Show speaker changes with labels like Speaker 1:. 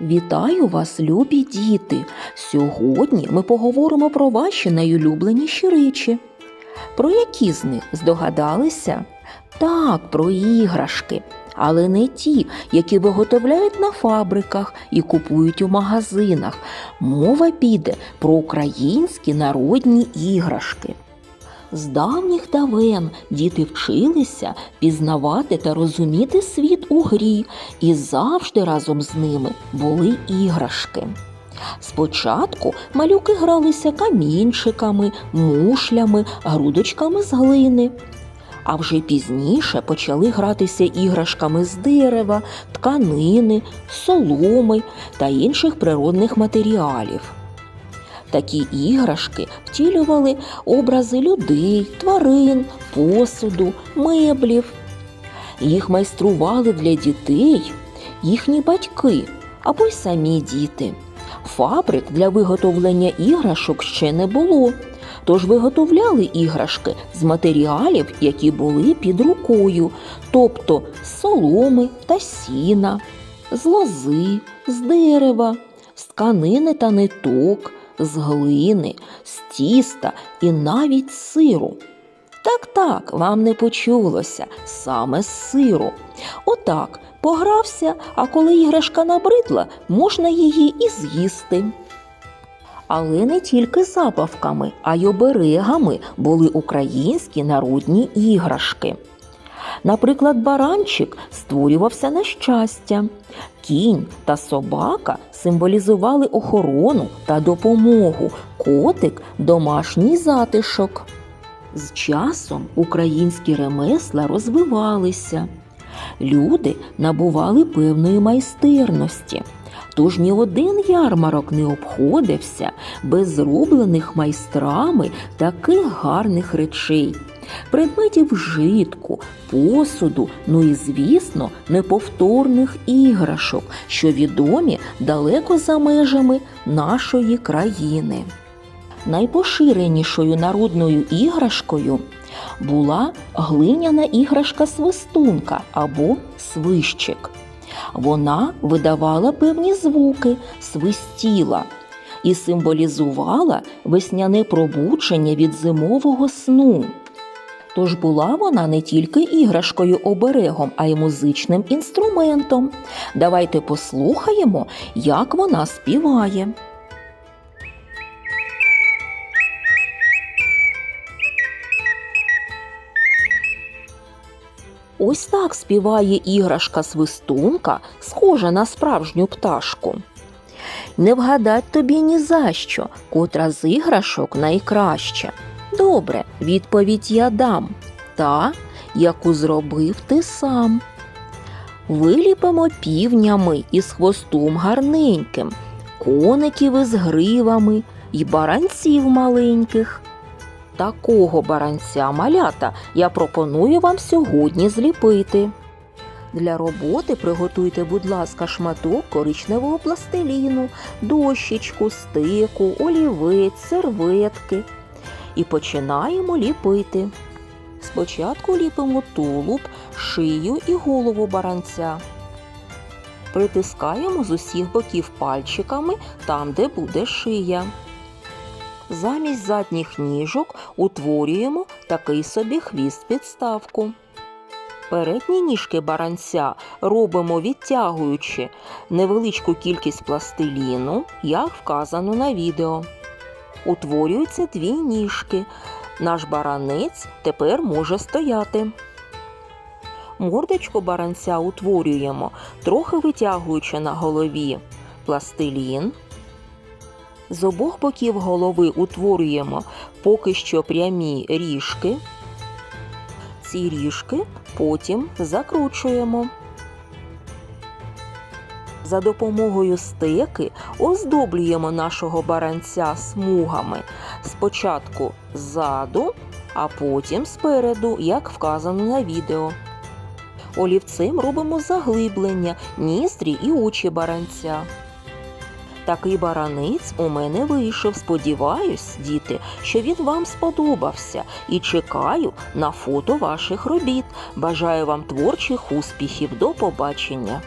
Speaker 1: Вітаю вас, любі діти! Сьогодні ми поговоримо про ваші найулюбленіші речі. Про які з них здогадалися? Так, про іграшки, але не ті, які виготовляють на фабриках і купують у магазинах. Мова піде про українські народні іграшки. З давніх давен діти вчилися пізнавати та розуміти світ у грі, і завжди разом з ними були іграшки. Спочатку малюки гралися камінчиками, мушлями, грудочками з глини. А вже пізніше почали гратися іграшками з дерева, тканини, соломи та інших природних матеріалів. Такі іграшки втілювали образи людей, тварин, посуду, меблів. Їх майстрували для дітей їхні батьки або й самі діти. Фабрик для виготовлення іграшок ще не було, тож виготовляли іграшки з матеріалів, які були під рукою, тобто з соломи та сіна, з лози, з дерева, з тканини та ниток, з глини, з тіста і навіть з сиру. Так, так, вам не почулося, саме з сиру. Отак, погрався, а коли іграшка набридла, можна її і з'їсти. Але не тільки забавками, а й оберегами були українські народні іграшки. Наприклад, баранчик створювався на щастя, кінь та собака символізували охорону та допомогу, котик домашній затишок. З часом українські ремесла розвивалися. Люди набували певної майстерності. Тож ні один ярмарок не обходився без зроблених майстрами таких гарних речей, предметів вжитку, посуду, ну і, звісно, неповторних іграшок, що відомі далеко за межами нашої країни. Найпоширенішою народною іграшкою була глиняна іграшка свистунка або свищик. Вона видавала певні звуки, свистіла і символізувала весняне пробудження від зимового сну. Тож була вона не тільки іграшкою оберегом, а й музичним інструментом. Давайте послухаємо, як вона співає. Ось так співає іграшка свистунка, схожа на справжню пташку. Не вгадать тобі ні за що, котра з іграшок найкраща. Добре, відповідь я дам та, яку зробив ти сам. Виліпимо півнями із хвостом гарненьким, коників із гривами й баранців маленьких. Такого баранця малята я пропоную вам сьогодні зліпити. Для роботи приготуйте, будь ласка, шматок коричневого пластиліну, дощечку, стику, олівець, серветки. І починаємо ліпити. Спочатку ліпимо тулуб, шию і голову баранця. Притискаємо з усіх боків пальчиками там, де буде шия. Замість задніх ніжок утворюємо такий собі хвіст підставку. Передні ніжки баранця робимо відтягуючи невеличку кількість пластиліну, як вказано на відео. Утворюються дві ніжки. Наш баранець тепер може стояти. Мордочку баранця утворюємо, трохи витягуючи на голові пластилін. З обох боків голови утворюємо поки що прямі ріжки. Ці ріжки потім закручуємо. За допомогою стеки оздоблюємо нашого баранця смугами спочатку ззаду, а потім спереду, як вказано на відео. Олівцем робимо заглиблення, ніздрі і очі баранця. Такий баранець у мене вийшов. Сподіваюсь, діти, що він вам сподобався і чекаю на фото ваших робіт. Бажаю вам творчих успіхів. До побачення!